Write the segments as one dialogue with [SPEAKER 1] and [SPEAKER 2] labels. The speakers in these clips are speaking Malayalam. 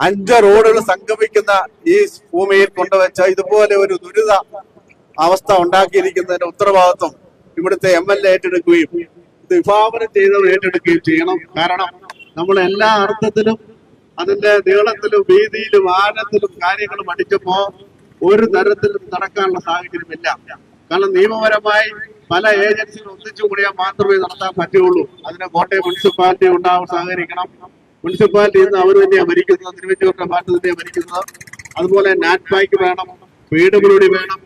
[SPEAKER 1] അഞ്ച് റോഡുകൾ സംഗമിക്കുന്ന ഈ ഭൂമിയിൽ കൊണ്ടുവച്ച ഇതുപോലെ ഒരു ദുരിത അവസ്ഥ ഉണ്ടാക്കിയിരിക്കുന്നതിന്റെ ഉത്തരവാദിത്വം ഇവിടുത്തെ എം എൽ എ ഏറ്റെടുക്കുകയും ഇത് വിഭാവനം ചെയ്തവർ ഏറ്റെടുക്കുകയും ചെയ്യണം. കാരണം നമ്മൾ എല്ലാ അർത്ഥത്തിലും അതിന്റെ നീളത്തിലും വീതിയിലും ആഴത്തിലും കാര്യങ്ങളും പഠിച്ചപ്പോ ഒരു തരത്തിലും നടക്കാനുള്ള സാഹചര്യമില്ല കാരണം നിയമപരമായി പല ഏജൻസികൾ ഒന്നിച്ചു കൂടിയാൽ മാത്രമേ നടത്താൻ പറ്റുള്ളൂ അതിന് കോട്ടയം മുനിസിപ്പാലിറ്റി ഉണ്ടാവും സഹകരിക്കണം. മുനിസിപ്പാലിറ്റി ഇന്ന് അവർ തന്നെയാണ് ഭരിക്കുന്നത് തിരുവനന്തപുരം പാർട്ടി തന്നെയാണ് ഭരിക്കുന്നത് അതുപോലെ നാറ്റ് ബാങ്ക് വേണം പി മുന്നോടി വേണം.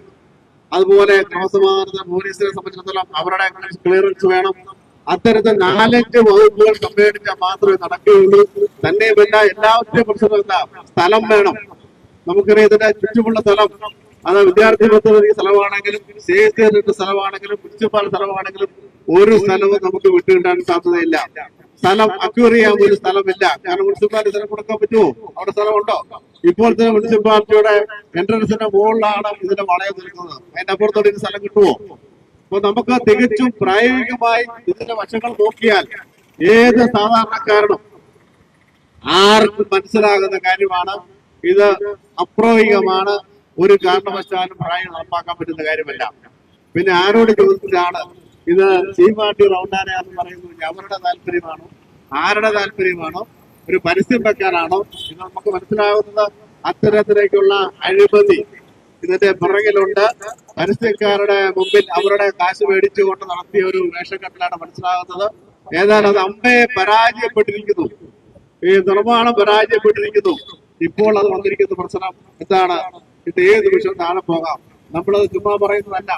[SPEAKER 1] അതുപോലെ ക്രമസമാധാന പോലീസിനെ സംബന്ധിച്ചിടത്തോളം അവരുടെ ക്ലിയറൻസ് വേണം. അത്തരത്തിൽ നാലഞ്ച് വകുപ്പുകൾ സംഘടിച്ചാൽ മാത്രമേ നടക്കുകയുള്ളൂ. തന്നെയുമല്ല എല്ലാവരുടെയും പ്രശ്നം എന്താ? സ്ഥലം വേണം. നമുക്കറിയാം ഇതിന്റെ ചുറ്റുമുള്ള സ്ഥലം. അത് വിദ്യാർത്ഥി പദ്ധതി സ്ഥലമാണെങ്കിലും സേഫ്റ്റി സ്ഥലമാണെങ്കിലും മുനിസിപ്പാൽ സ്ഥലമാണെങ്കിലും ഒരു സ്ഥലവും നമുക്ക് വിട്ടുകിട്ടാൻ സാധ്യതയില്ല. സ്ഥലം അക്യൂർ ചെയ്യാൻ ഒരു സ്ഥലമില്ല. കാരണം മുനിസിപ്പാലിറ്റി സ്ഥലം കൊടുക്കാൻ പറ്റുമോ? അവിടെ സ്ഥലമുണ്ടോ? ഇപ്പോൾ തന്നെ മുനിസിപ്പാലിറ്റിയുടെ എൻട്രൻസിന്റെ മുകളിലാണ് ഇതിന്റെ വളയം നിൽക്കുന്നത്. അതിന്റെ അപ്പുറത്തോടെ ഒരു സ്ഥലം കിട്ടുമോ? അപ്പൊ നമുക്ക് തികച്ചും പ്രായോഗികമായി ഇതിന്റെ വശങ്ങൾ നോക്കിയാൽ ഏത് സാധാരണക്കാരനും ആർക്കും മനസ്സിലാകുന്ന കാര്യമാണ്. ഇത് അപ്രായോഗികമാണ്. ഒരു കാരണവശാലും പ്രായം നടപ്പാക്കാൻ പറ്റുന്ന കാര്യമല്ല. പിന്നെ ആരോട് ചോദിച്ചിട്ടാണ് ഇത് ചീമാട്ടി റൗണ്ടാന എന്ന് പറയുന്നത് അവരുടെ താല്പര്യമാണോ? ആരുടെ താല്പര്യമാണോ? ഒരു പരസ്യം വെക്കാനാണോ ഇത് നമുക്ക് മനസ്സിലാകുന്നത് അത്തരത്തിലേക്കുള്ള അഴിമതി ഇതിന്റെ പിറകിലുണ്ട്. പരസ്യക്കാരുടെ മുമ്പിൽ അവരുടെ കാശ് മേടിച്ചുകൊണ്ട് നടത്തിയ ഒരു വേഷക്കെട്ടിലാണ് മനസ്സിലാകുന്നത്. ഏതായാലും അത് അമ്മയെ പരാജയപ്പെട്ടിരിക്കുന്നു. ഈ നിർമ്മാണം പരാജയപ്പെട്ടിരിക്കുന്നു. ഇപ്പോൾ അത് വന്നിരിക്കുന്ന പ്രശ്നം. എന്താണ്? ഇത് ഏത് നിമിഷം താഴെ പോകാം? നമ്മളത് ചുമ്മാ പറയുന്നതല്ല.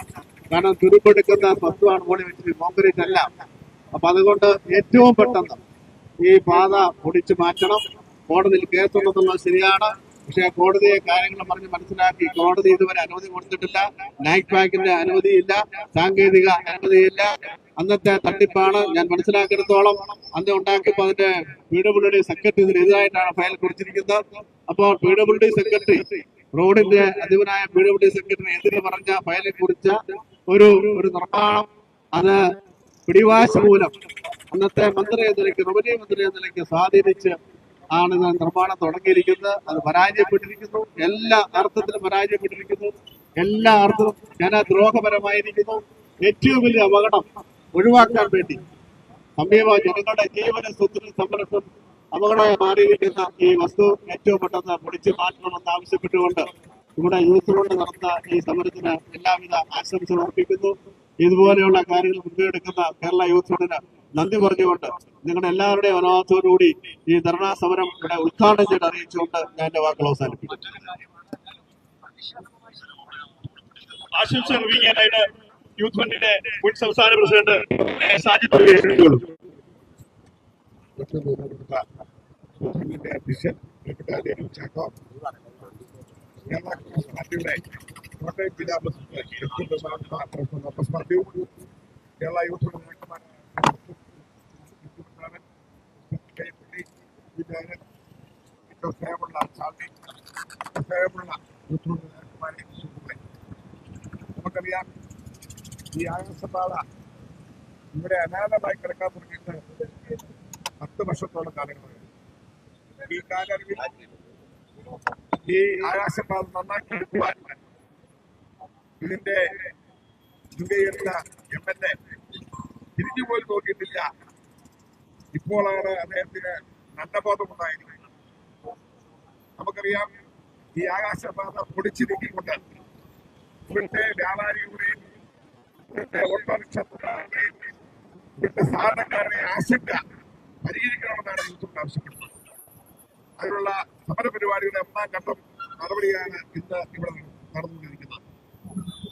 [SPEAKER 1] കാരണം ചുരുക്കെടുക്കുന്ന മോളി വെച്ചത് കോൺക്രീറ്റ് അല്ല. അപ്പൊ അതുകൊണ്ട് ഏറ്റവും പെട്ടെന്ന് ഈ പാത പൊടിച്ചു മാറ്റണം. കോടതിയിൽ കേസുണ്ടെന്നുള്ളത് ശരിയാണ്. പക്ഷെ കോടതിയെ കാര്യങ്ങൾ പറഞ്ഞ് മനസ്സിലാക്കി കോടതി ഇതുവരെ അനുമതി കൊടുത്തിട്ടില്ല. നൈറ്റ് ബാങ്കിന്റെ അനുമതിയില്ല സാങ്കേതിക അനുമതിയില്ല അന്നത്തെ തട്ടിപ്പാണ് ഞാൻ മനസ്സിലാക്കിയെടുത്തോളം. അന്ന് ഉണ്ടാക്കിയപ്പോൾ അതിന്റെ പി ഡബ്ല്യു ഡി സെക്രട്ടറി ഇതിനെതിരായിട്ടാണ് ഫയൽ കുറിച്ചിരിക്കുന്നത് അപ്പോൾ പി ഡബ്ല്യു ഡി സെക്രട്ടറി റോഡിന്റെ അധിപനായ പി ഡബ്ല്യു ഡി സെക്രട്ടറി എതിരെ പറഞ്ഞ ഫയലെ കുറിച്ച ഒരു ഒരു നിർമ്മാണം അത് പിടിവാശ മൂലം അന്നത്തെ മന്ത്രി നിലയ്ക്ക് റവന്യൂ മന്ത്രി നിലയ്ക്ക് സ്വാധീനിച്ച് ആണ് ഇത് നിർമ്മാണം തുടങ്ങിയിരിക്കുന്നത്. അത് പരാജയപ്പെട്ടിരിക്കുന്നു. എല്ലാ അർത്ഥത്തിലും പരാജയപ്പെട്ടിരിക്കുന്നു. എല്ലാ അർത്ഥത്തിലും ജനദ്രോഹപരമായിരിക്കുന്നു. ഏറ്റവും വലിയ അപകടം ഒഴിവാക്കാൻ വേണ്ടി സമീപ ജനങ്ങളുടെ ജീവന സ്വത്തിന് സംരക്ഷണം അപകടമായി മാറിയിരിക്കുന്ന ഈ വസ്തു ഏറ്റവും പെട്ടെന്ന് പൊടിച്ചു മാറ്റണമെന്ന് ആവശ്യപ്പെട്ടുകൊണ്ട് ഇവിടെ യൂത്ത് കൊണ്ട് നടന്ന ഈ സമരത്തിന് എല്ലാവിധ ആശംസകൾ അർപ്പിക്കുന്നു. ഇതുപോലെയുള്ള കാര്യങ്ങൾ മുൻകൈയെടുക്കുന്ന കേരള യൂത്ത് ഫണ്ടിന് നന്ദി പറഞ്ഞുകൊണ്ട് നിങ്ങളുടെ എല്ലാവരുടെയും അനുവാദത്തോടുകൂടി ഈ ധർണാ സമരം ഇവിടെ ഉദ്ഘാടനം ചെയ്ത് അറിയിച്ചുകൊണ്ട് ഞാൻ എന്റെ വാക്കുകൾ അവസാനിപ്പിക്കുന്നു.
[SPEAKER 2] ആശംസ അറിയിക്കാനായിട്ട് യൂത്ത് ഫണ്ടിന്റെ മുൻ സംസ്ഥാന പ്രസിഡന്റ് സാജിത് അലി
[SPEAKER 3] അധ്യക്ഷൻ പ്രിയപ്പെട്ട ജനറൽ ചാക്കോ. കോൺഗ്രസ് പാർട്ടിയുടെ കോട്ടയം ജില്ലാ പ്രസിഡന്റ് കോൺഗ്രസ് പാർട്ടിയും കേരള യൂത്ത് ഫണ്ട് നേതാക്കന്മാരായ കൈപ്പള്ളി, വിജയൻ, ഏറ്റവും സ്നേഹമുള്ള ചാണ്ടി സ്നേഹമുള്ള യൂത്ത് ഫണ്ട് നേതാക്കന്മാരെ സുഹൃത്തുക്കളെ നമുക്കറിയാം ഈ ആകാശപാത ഇവിടെ അനാഥമായി കിടക്കാൻ തുടങ്ങിയിട്ട് പത്ത് വർഷത്തോളം കാലങ്ങളായി. ഈ കാലയളവിൽ ഈ ആകാശപാത നന്നാക്കി എടുക്കുവാൻ ഇതിന്റെ മുൻകൈയെടുത്ത എം എൽ എ തിരിഞ്ഞു പോലും നോക്കിയിട്ടില്ല. ഇപ്പോഴാണ് അദ്ദേഹത്തിന് നല്ല ബോധമുണ്ടായിരുന്നത് നമുക്കറിയാം ഈ ആകാശപാത പൊടിച്ചു നീക്കിക്കൊണ്ട് ഇവിടുത്തെ വ്യാപാരികളുടെയും ഇവിടുത്തെ ഓട്ടോറിക്ഷക്കാരുടെയും ഇവിടുത്തെ സാധാരണക്കാരുടെ ആശങ്ക പരിഹരിക്കണമെന്നാണ് യൂത്ത് ആവശ്യപ്പെടുന്നത് അതിനുള്ള സമര പരിപാടികളുടെ ഒന്നാം ഘട്ടം നടപടിയാണ് ഇന്ന് ഇവിടെ നടന്നുകൊണ്ടിരിക്കുന്നത്.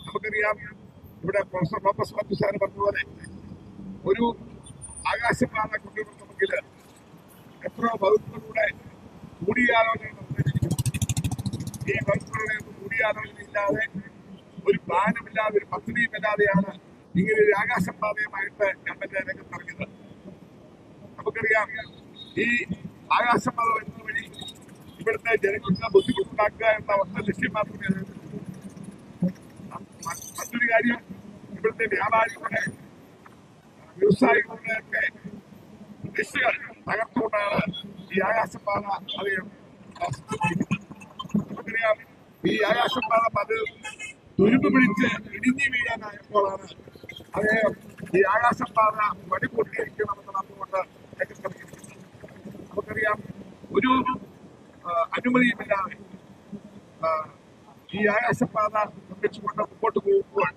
[SPEAKER 3] നമുക്കറിയാം ഇവിടെ പ്രൊഫസർ തോമസ് മത്തുസാർ പറഞ്ഞതുപോലെ ഒരു ആകാശപാത കൊണ്ടുവരണമെങ്കിൽ എത്രയോ വകുപ്പുകളുടെ കൂടിയാലോചന നടത്തിയിരിക്കുന്നു. ഈ വകുപ്പുകളുടെ ഒന്നും കൂടിയാലോചന ഇല്ലാതെ ഒരു പ്ലാനുമില്ലാതെ ഒരു പദ്ധതിയുമില്ലാതെയാണ് ഇങ്ങനെ ഒരു ആകാശപാതയുമായിട്ട് ഗവൺമെന്റ് രംഗത്തിറങ്ങിയത് നമുക്കറിയാം ഈ ആകാശപാത വരുന്ന വഴി ഇവിടുത്തെ ജനങ്ങൾക്ക് ബുദ്ധിമുട്ടുണ്ടാക്കുക എന്ന ഒറ്റ ലക്ഷ്യം മാത്രമേ മറ്റൊരു കാര്യം ഇവിടുത്തെ വ്യാപാരികളുടെ വ്യവസായികളുടെ ഒക്കെ ദിശകൾ തകർത്തുകൊണ്ടാണ് ഈ ആകാശപാത അദ്ദേഹം നമുക്കറിയാം ഈ ആകാശപാത പതിൽ തുരുമ്പ് പിടിച്ച് ഇടിഞ്ഞു വീഴാനായപ്പോഴാണ് അദ്ദേഹം ഈ ആകാശപാത വടിപൊട്ടിയിരിക്കണമെന്ന് പറഞ്ഞുകൊണ്ട് രംഗത്തിറങ്ങിയിരിക്കുന്നത് നമുക്കറിയാം ഒരു അനുമതിയുമില്ലാതെ ആ, ഈ ആകാശപാത നിർമ്മിച്ചുകൊണ്ട് മുമ്പോട്ട് പോകുമ്പോൾ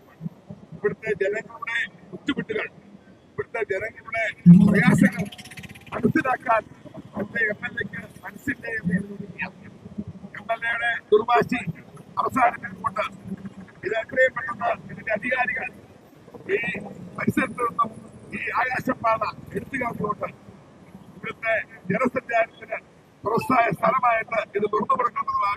[SPEAKER 3] ഇവിടുത്തെ ജനങ്ങളുടെ ബുദ്ധിമുട്ടുകൾ ഇവിടുത്തെ ജനങ്ങളുടെ പ്രയാസങ്ങൾ മനസ്സിലാക്കാൻ ഇവിടുത്തെ എം എൽ എക്ക് മനസ്സിന്റെ എം എൽ എയുടെ ദുർവാശി അവസാനിപ്പിച്ചുകൊണ്ട് ഇത് എത്രയും ഇതിന്റെ അധികാരികൾ ഈ പരിസരത്ത് നിന്നും ഈ ആകാശപാത എടുത്തു കാത്തുകൊണ്ട് ഇവിടുത്തെ ജനസഞ്ചാരത്തിന് തുറസായ സ്ഥലമായിട്ട് ഇത് തുറന്നു കൊടുക്കണമെന്നുള്ള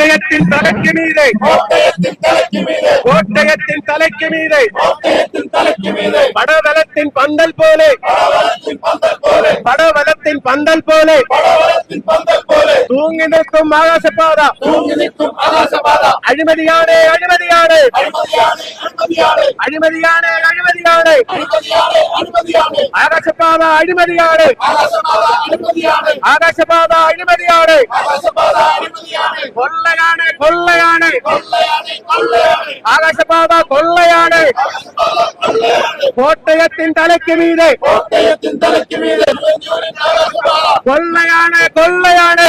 [SPEAKER 3] ആവശ്യം
[SPEAKER 2] തലയ്ക്ക് മീതെ. കോട്ടയത്തിൻ തലയ്ക്ക് മീതെ.
[SPEAKER 4] കോട്ടയത്തിൻ തലയ്ക്ക് മീതെ. കോട്ടയത്തിൻ തലയ്ക്ക് മീതെ. പടവലത്തിൻ പന്തൽ പോലെ. പടവലത്തിൻ പന്തൽ പോലെ. തൂങ്ങി നിൽക്കും ആകാശപാത. അഴിമതിയാണ് അഴിമതിയാണ്. അഴിമതിയാണ് അഴിമതിയാണ്. ആകാശപാത അഴിമതിയാണ്. ആകാശപാത അഴിമതിയാണ്. കൊള്ളയാണ് കൊള്ളയാണ്. ആകാശപാത കൊള്ളയാണ്. കോട്ടയത്തിൻ തലയ്ക്ക് മീതെ. കൊള്ളയാണ് കൊള്ളയാണ്.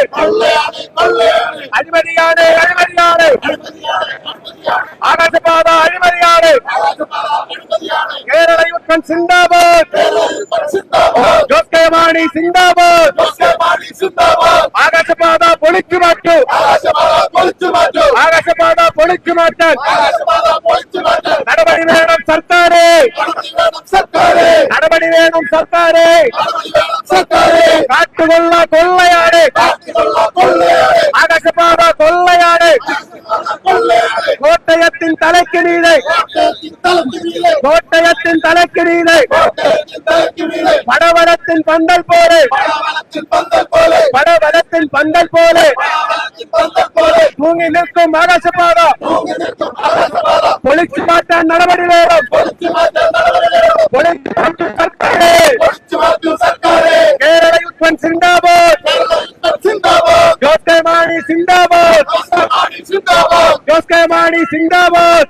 [SPEAKER 4] അഴിമതിയാണ് അഴിമതിയാണ്. ആകാശപാത അഴിമതിയാണ്. കേരള യുദ്ധം സിന്ദാബാദ്. ജോസ് കെ മാണി സിന്ദാബാദ്. ആകാശപാത പൊളിച്ചു മാറ്റൂ ആകാശപാത പൊളിച്ചു മാറ്റാൻ നടപടി വേണം സർക്കാരെ നടപടി വേണം സർക്കാരെ കാട്ടുകൊള്ള കൊള്ളയാണ് ആകാശപാത കൊള്ളയാണ് കോട്ടയത്തിൻ തലയ്ക്ക് നീതെ കോട്ടയത്തിൻ തലയ്ക്ക് നീതെ പടവലത്തിൻ പന്തൽ പോലെ പടവലത്തിൻ പന്തൽ പോലെ തൂങ്ങി നിൽക്കും ആകാശപാത. പൊളിച്ചു മാറ്റാൻ നടപടി സർക്കാരെ കേരള സിന്ദാബാദ്. ജോസ് കെ മാണി സിന്ദാബാദ്. ജോസ് കെ മാണി സിന്ദാബാദ്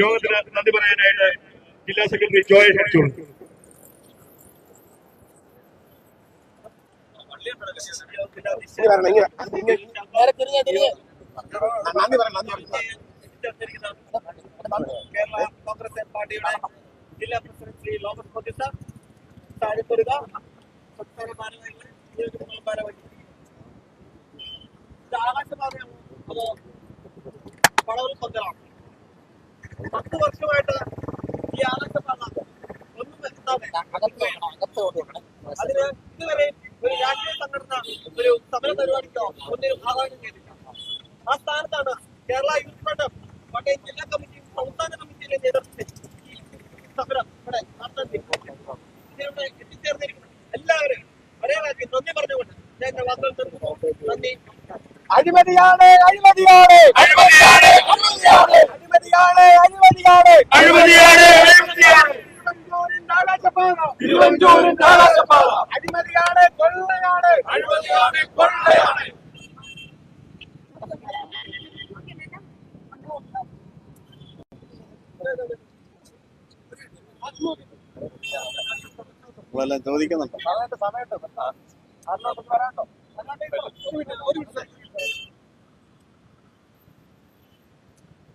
[SPEAKER 2] യോഗത്തിന് നന്ദി പറയാനായിട്ട് ജില്ലാ സെക്രട്ടറി ജോയ് ക്ഷണിച്ചോളൂ
[SPEAKER 5] കേരള കോൺഗ്രസ് പാർട്ടിയുടെ ജില്ലാ പ്രസിഡന്റ് ശ്രീ പത്ത് വർഷമായിട്ട് ഈ ആകാശപാത ഒന്നും എത്താതെ അതിന് ഇതുവരെ ഒരു രാഷ്ട്രീയ സംഘടന ഒരു സമര പരിപാടിക്കോ ഒന്നിനും ആഹ്വാനം ചെയ്തില്ല ആ സ്ഥാനത്താണ് കേരള യൂത്ത് ഫ്രണ്ട് കോട്ടയം ജില്ലാ കമ്മിറ്റി സംസ്ഥാന കമ്മിറ്റിയിലെ നേതൃത്വത്തിൽ ഈ സമരം ഇവിടെ നടത്താൻ എല്ലാവരും ഒരേ വാക്കിൽ നന്ദി പറഞ്ഞുകൊണ്ട് ഞാൻ എന്റെ വാക്കുകൾ നിർത്തുന്നു. നന്ദി. നമസ്കാരം
[SPEAKER 4] അഴിമതിയാണ് അഴിമതിയാണ്
[SPEAKER 2] അഴിമതിയാണ്.
[SPEAKER 4] അഴിമതിയാണ്. അഴിമതിയാണ്
[SPEAKER 2] അഴിമതിയാണ്. അഴിമതിയാണ്
[SPEAKER 4] തിരുവഞ്ചൂരിൻ ആകാശപാത അഴിമതിയാണ് കൊള്ളയാണ്
[SPEAKER 2] അഴിമതിയാണ് കൊള്ളയാണ്
[SPEAKER 1] നമ്മളെല്ലാം ചോദിക്കുന്നുണ്ട്
[SPEAKER 4] സമയത്ത് സമയത്ത് അതിനകത്ത് വരാണ്ടോ ഒരു മിനിറ്റ് ഒരു മിനിറ്റ്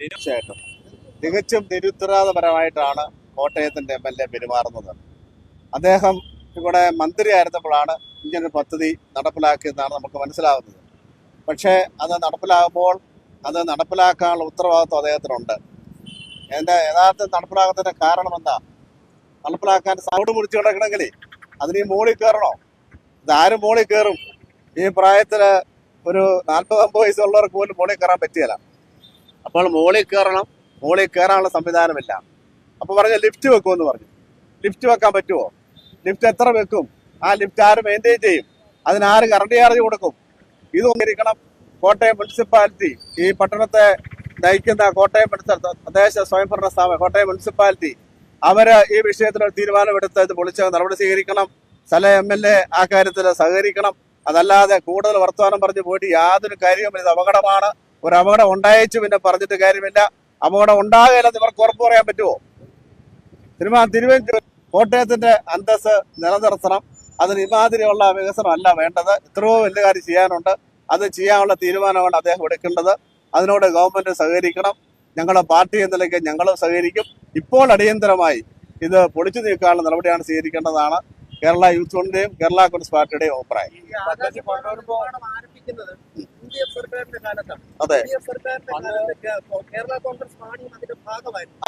[SPEAKER 1] തീർച്ചയായിട്ടും. തികച്ചും നിരുത്തരാധപരമായിട്ടാണ് കോട്ടയത്തിന്റെ എം എൽ എ പെരുമാറുന്നത്. അദ്ദേഹം ഇവിടെ മന്ത്രിയായിരുന്നപ്പോഴാണ് ഇങ്ങനൊരു പദ്ധതി നടപ്പിലാക്കിയതെന്നാണ് നമുക്ക് മനസ്സിലാകുന്നത് പക്ഷേ അത് നടപ്പിലാകുമ്പോൾ അത് നടപ്പിലാക്കാനുള്ള ഉത്തരവാദിത്വം അദ്ദേഹത്തിനുണ്ട്. എന്റെ യഥാർത്ഥ നടപ്പിലാക്കുന്നതിന്റെ കാരണം എന്താ? നടപ്പിലാക്കാൻ സൗണ്ട് മുറിച്ച് കിടക്കണമെങ്കിൽ അതിന് ഈ മോളിൽ കയറണോ? ഇതാരും മോളിൽ കയറും? ഈ പ്രായത്തിൽ ഒരു നാൽപ്പത് അമ്പത് വയസ്സുള്ളവർക്ക് പോലും മോളിൽ കയറാൻ പറ്റിയല്ല. അപ്പോൾ മോളിൽ കയറണം മോളിൽ കയറാനുള്ള സംവിധാനമില്ല. അപ്പോൾ പറഞ്ഞ ലിഫ്റ്റ് വെക്കുമെന്ന് പറഞ്ഞു. ലിഫ്റ്റ് വെക്കാൻ പറ്റുമോ ലിഫ്റ്റ് എത്ര വെക്കും? ആ ലിഫ്റ്റ് ആര് മെയിന്റെയിൻ ചെയ്യും? അതിനാര് കറണ്ട് ചാർജ് കൊടുക്കും? ഇതൊന്നും ഇരിക്കണം കോട്ടയം മുനിസിപ്പാലിറ്റി ഈ പട്ടണത്തെ നയിക്കുന്ന കോട്ടയം തദ്ദേശ സ്വയംഭരണ സ്ഥാപനം കോട്ടയം മുനിസിപ്പാലിറ്റി അവർ ഈ വിഷയത്തിൽ തീരുമാനമെടുത്ത് ഇത് പൊളിച്ച് നടപടി സ്വീകരിക്കണം. സ്ഥല എം എൽ എ ആ കാര്യത്തിൽ സഹകരിക്കണം. അതല്ലാതെ കൂടുതൽ വർത്തമാനം പറഞ്ഞ് പോയിട്ട് യാതൊരു കാര്യവും ഇത് അപകടമാണ്. ഒരു അപകടം ഉണ്ടായേച്ചു പിന്നെ പറഞ്ഞിട്ട് കാര്യമില്ല. അപകടം ഉണ്ടാകില്ലെന്ന് ഇവർക്ക് ഉറപ്പ് പറയാൻ പറ്റുമോ? തിരുമാ തിരുവനന്തപുരം കോട്ടയത്തിന്റെ അന്തസ് നിലനിർത്തണം. അതിന് ഇമാതിരിയുള്ള വികസനം അല്ല വേണ്ടത്. എത്രയോ വലിയ കാര്യം ചെയ്യാനുണ്ട്. അത് ചെയ്യാനുള്ള തീരുമാനമാണ് അദ്ദേഹം എടുക്കേണ്ടത്. അതിനോട് ഗവൺമെന്റ് സഹകരിക്കണം. ഞങ്ങളുടെ പാർട്ടി എന്ന നിലയ്ക്ക് ഞങ്ങളും സഹകരിക്കും. ഇപ്പോൾ അടിയന്തരമായി ഇത് പൊളിച്ചു നീക്കാനുള്ള നടപടിയാണ് സ്വീകരിക്കേണ്ടതാണ്. കേരള യൂത്ത് ഫണ്ടിന്റെയും കേരള കോൺഗ്രസ് പാർട്ടിയുടെയും അഭിപ്രായം. അതെ.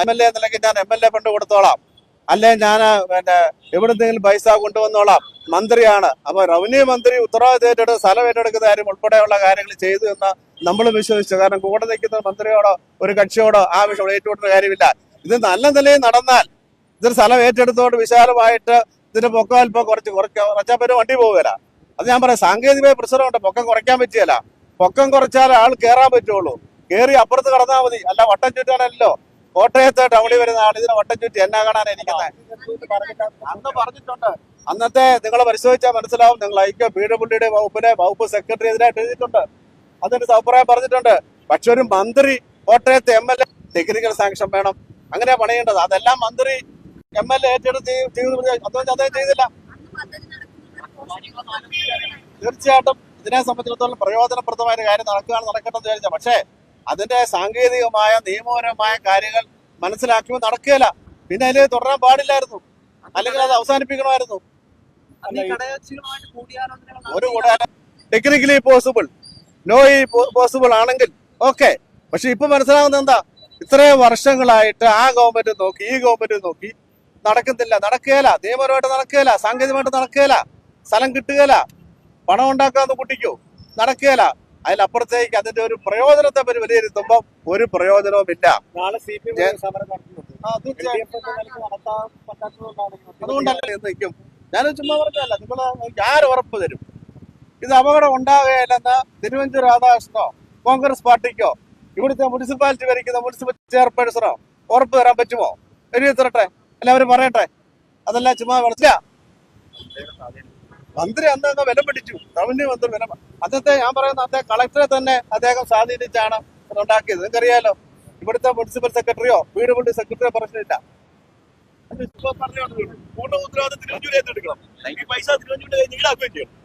[SPEAKER 1] എം എൽ എ നിലയ്ക്ക് ഞാൻ എം എൽ എ ഫണ്ട് കൊടുത്തോളാം. അല്ലെ ഞാൻ പിന്നെ എവിടെന്തെങ്കിലും പൈസ കൊണ്ടുവന്നോളാം. മന്ത്രിയാണ്. അപ്പൊ റവന്യൂ മന്ത്രി ഉത്തരവാദിത്തം ഏറ്റെടുത്ത് സ്ഥലം ഏറ്റെടുക്കുന്ന കാര്യം ഉൾപ്പെടെയുള്ള കാര്യങ്ങൾ ചെയ്തു എന്ന് നമ്മൾ വിശ്വസിച്ചു. കാരണം കൂടെ നിൽക്കുന്ന മന്ത്രിയോടോ ഒരു കക്ഷിയോടോ ആ വിഷയം ഏറ്റുമുട്ടുന്ന കാര്യമില്ല. ഇത് നല്ല നിലയിൽ നടന്നാൽ ഇതൊരു സ്ഥലം ഏറ്റെടുത്തോണ്ട് വിശാലമായിട്ട് ഇതിന്റെ പൊക്കം അല്പം കുറച്ച് കുറയ്ക്കാം കുറച്ചാൽ പേര് വണ്ടി പോവുകയില്ല അത് ഞാൻ പറയാം സാങ്കേതികമായ പ്രശ്നമുണ്ട്. പൊക്കം കുറയ്ക്കാൻ പറ്റിയല്ല പൊക്കം കുറച്ചാൽ ആൾ കയറാൻ പറ്റുള്ളൂ. കയറി അപ്പുറത്ത് കടന്നാൽ മതി. അല്ല വട്ടം ചുറ്റാനല്ലോ. കോട്ടയത്ത് ടൗണിൽ വരുന്ന ആൾ ഇതിനെ വട്ടം ചുറ്റി എന്നാ കാണാൻ ഇരിക്കുന്നത് അന്ന് പറഞ്ഞിട്ടുണ്ട്. അന്നത്തെ നിങ്ങൾ പരിശോധിച്ചാൽ മനസ്സിലാവും. നിങ്ങൾ ഐക്യ പി വകുപ്പിനെ വകുപ്പ് സെക്രട്ടറി എതിരായിട്ട് എഴുതിയിട്ടുണ്ട്. അതിന്റെ അഭിപ്രായം പറഞ്ഞിട്ടുണ്ട്. പക്ഷെ ഒരു മന്ത്രി കോട്ടയത്ത് M L A technical sanction വേണം. അങ്ങനെ പണിയേണ്ടത്. അതെല്ലാം മന്ത്രി എം എൽ എ ഏറ്റെടുത്ത് അദ്ദേഹം ചെയ്തില്ല. തീർച്ചയായിട്ടും ഇതിനെ സംബന്ധിച്ചിടത്തോളം പ്രയോജനപ്രദമായ കാര്യം നടക്കുകയാണ് നടക്കട്ടെന്ന് വിചാരിച്ച. പക്ഷേ അതിന്റെ സാങ്കേതികമായ നിയമപരമായ കാര്യങ്ങൾ മനസ്സിലാക്കുമ്പോൾ നടക്കുകയില്ല. പിന്നെ അതിൽ തുടരാൻ പാടില്ലായിരുന്നു. അല്ലെങ്കിൽ അത് അവസാനിപ്പിക്കണമായിരുന്നു. ഒരു കൂടാതെ ടെക്നിക്കലി പോസിബിൾ നോ പോസിബിൾ ആണെങ്കിൽ ഓക്കെ പക്ഷെ ഇപ്പൊ മനസ്സിലാവുന്നത് എന്താ? ഇത്രയും വർഷങ്ങളായിട്ട് ആ ഗവൺമെന്റ് നോക്കി ഈ ഗവൺമെന്റ് നോക്കി നടക്കുന്നില്ല. നടക്കുകയില്ല. നിയമപരമായിട്ട് നടക്കുകയില്ല. സാങ്കേതികമായിട്ട് നടക്കുകയില്ല. സ്ഥലം കിട്ടുകയില്ല. പണം ഉണ്ടാക്കാന്ന് കുട്ടിക്കോ. നടക്കുകയില്ല. അതിലപ്പുറത്തേക്ക് അതിന്റെ ഒരു പ്രയോജനത്തെ പറ്റി വിലയിരുത്തുമ്പോൾ ഒരു പ്രയോജനവുമില്ല. അതുകൊണ്ടല്ലേ നിൽക്കും? ഞാൻ ചുമ്മാ പറഞ്ഞല്ല നിങ്ങൾ ആര് ഉറപ്പ് തരും? ഇത് അപകടം ഉണ്ടാകുകയില്ലെന്ന് തിരുവഞ്ചൂർ രാധാകൃഷ്ണനോ കോൺഗ്രസ് പാർട്ടിക്കോ ഇവിടുത്തെ മുനിസിപ്പാലിറ്റി ഭരിക്കുന്ന മുനിസിപ്പൽ ചെയർപേഴ്സണോ ഉറപ്പ് തരാൻ പറ്റുമോ? എഴുതി തരട്ടെ എല്ലാവരും പറയട്ടെ. അതല്ല ചുമ്മാ വിളിച്ചില്ല മന്ത്രി അന്ന് അങ്ങ് വില പിടിച്ചു റവന്യൂ മന്ത്രി വില അന്നത്തെ ഞാൻ പറയുന്ന അദ്ദേഹം കളക്ടറെ തന്നെ അദ്ദേഹം സ്വാധീനിച്ചാണ് ഉണ്ടാക്കിയത് നിങ്ങൾക്കറിയാലോ ഇവിടുത്തെ മുനിസിപ്പൽ സെക്രട്ടറിയോ വീട് വീട് സെക്രട്ടറിയോ പറഞ്ഞിട്ടില്ല.
[SPEAKER 2] പൂർണ ഉത്തരവാദിത്തം തിരുവഞ്ചൂര് ഏറ്റെടുക്കണം ഈ പൈസ തിരുവഞ്ചൂരിന്റെ കയ്യിൽ ഈടാക്കുകയും ചെയ്യണം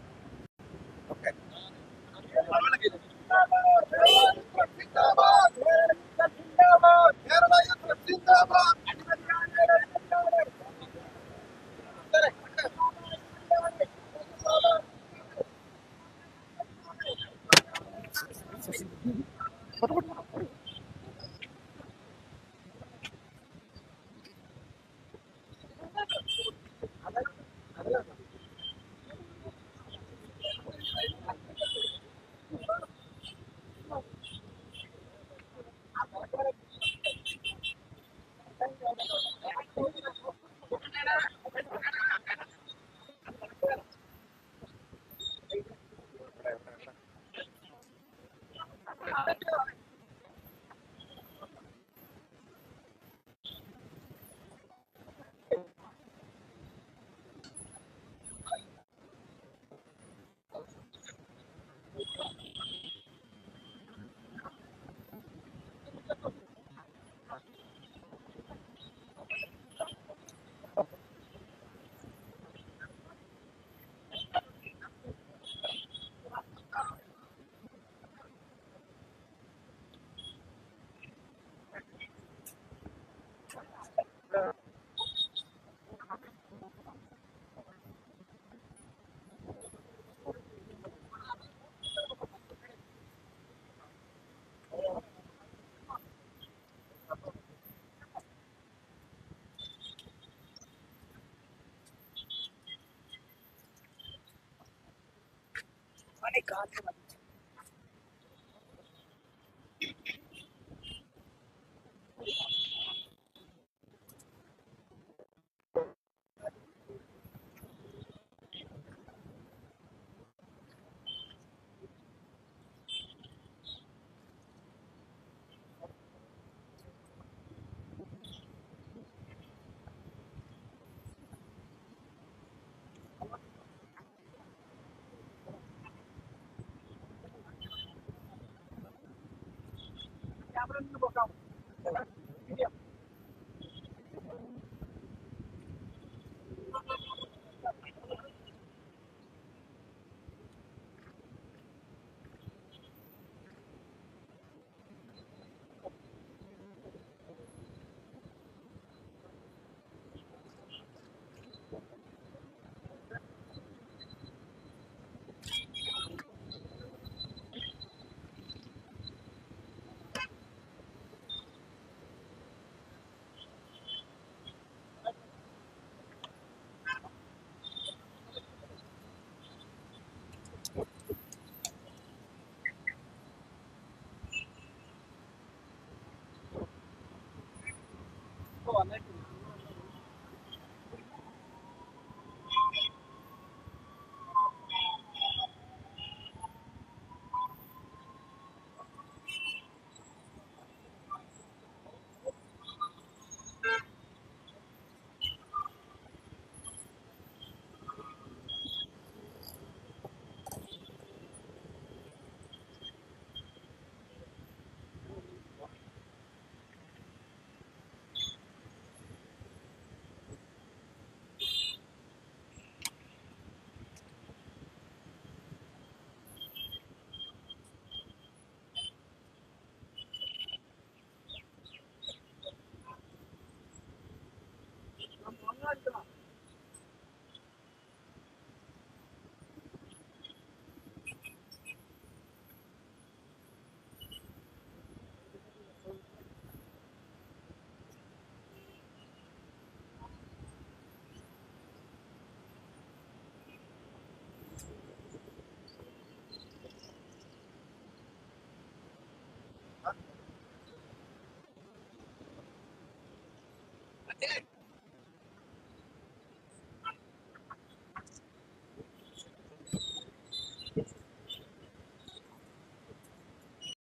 [SPEAKER 4] God. നിന്ന് നോക്കാം ശരിയാ Thank you.